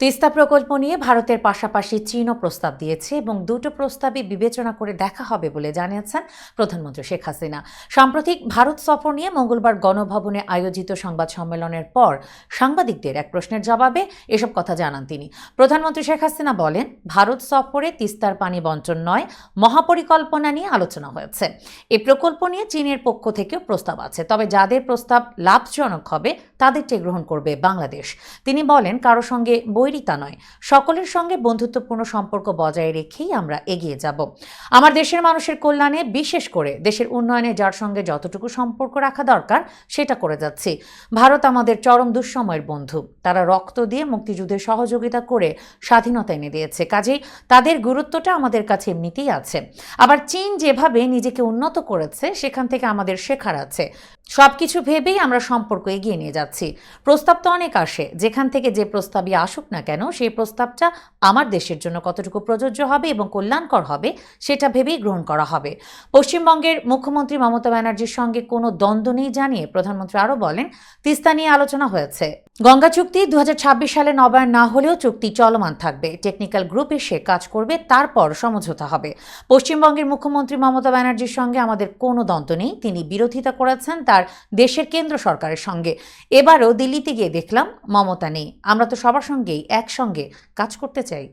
তিস্তা প্রকল্প নিয়ে ভারতের পাশাপাশি চীনও প্রস্তাব দিয়েছে এবং দুটো প্রস্তাবই বিবেচনা করে দেখা হবে বলে জানিয়েছেন প্রধানমন্ত্রী শেখ হাসিনা। সাম্প্রতিক ভারত সফর নিয়ে মঙ্গলবার গণভবনে আয়োজিত সংবাদ সম্মেলনের পর সাংবাদিকদের এক প্রশ্নের জবাবে এসব কথা জানান তিনি। প্রধানমন্ত্রী শেখ হাসিনা বলেন, ভারত সফরে তিস্তার পানি বঞ্চন নয়, মহাপরিকল্পনা নিয়ে আলোচনা হয়েছে। এই প্রকল্প নিয়ে চীনের পক্ষ থেকেও প্রস্তাব আছে, তবে যাদের প্রস্তাব লাভজনক হবে তাদেরটি গ্রহণ করবে বাংলাদেশ। তিনি বলেন, কারও সঙ্গে বৈরিতা নয়। সকলের সঙ্গে বন্ধুত্বপূর্ণ সম্পর্ক বজায় রেখেই আমরা এগিয়ে যাব। আমার দেশের মানুষের কল্যাণে, বিশেষ করে দেশের উন্নয়নে যার সঙ্গে যতটুকু সম্পর্ক রাখা দরকার, সেটা করে যাচ্ছি। ভারত আমাদের চরম দুঃসময়ের বন্ধু। তারা রক্ত দিয়ে মুক্তিযুদ্ধে সহযোগিতা করে স্বাধীনতা এনে দিয়েছে। কাজেই তাদের গুরুত্বটা আমাদের কাছে এমনিতেই আছে। আবার চীন যেভাবে নিজেকে উন্নত করেছে, সেখান থেকে আমাদের শেখার আছে। সবকিছু ভেবেই আমরা সম্পর্ক এগিয়ে নিয়ে যাচ্ছি। প্রস্তাব তো অনেক আসে, যেখান থেকে যে প্রস্তাবই আসুক না কেন, সেই প্রস্তাবটা আমার দেশের জন্য কতটুকু প্রযোজ্য হবে এবং কল্যাণকর হবে, সেটা ভেবেই গ্রহণ করা হবে। পশ্চিমবঙ্গের মুখ্যমন্ত্রী মমতা ব্যানার্জির সঙ্গে কোনো দ্বন্দ্ব নেই জানিয়ে প্রধানমন্ত্রী আরও বলেন, তিস্তা নিয়ে আলোচনা হয়েছে। গঙ্গা চুক্তি দু হাজার ছাব্বিশ সালে নবায়ন না হলেও চুক্তি চলমান থাকবে। টেকনিক্যাল গ্রুপ এসে কাজ করবে, তারপর সমঝোতা হবে। পশ্চিমবঙ্গের মুখ্যমন্ত্রী মমতা ব্যানার্জির সঙ্গে আমাদের কোনো দ্বন্দ্ব নেই। তিনি বিরোধিতা করেছেন তার দেশের কেন্দ্র সরকারের সঙ্গে। এবারও দিল্লিতে গিয়ে দেখলাম মমতা নেই। আমরা তো সবার সঙ্গেই একসঙ্গে কাজ করতে চাই।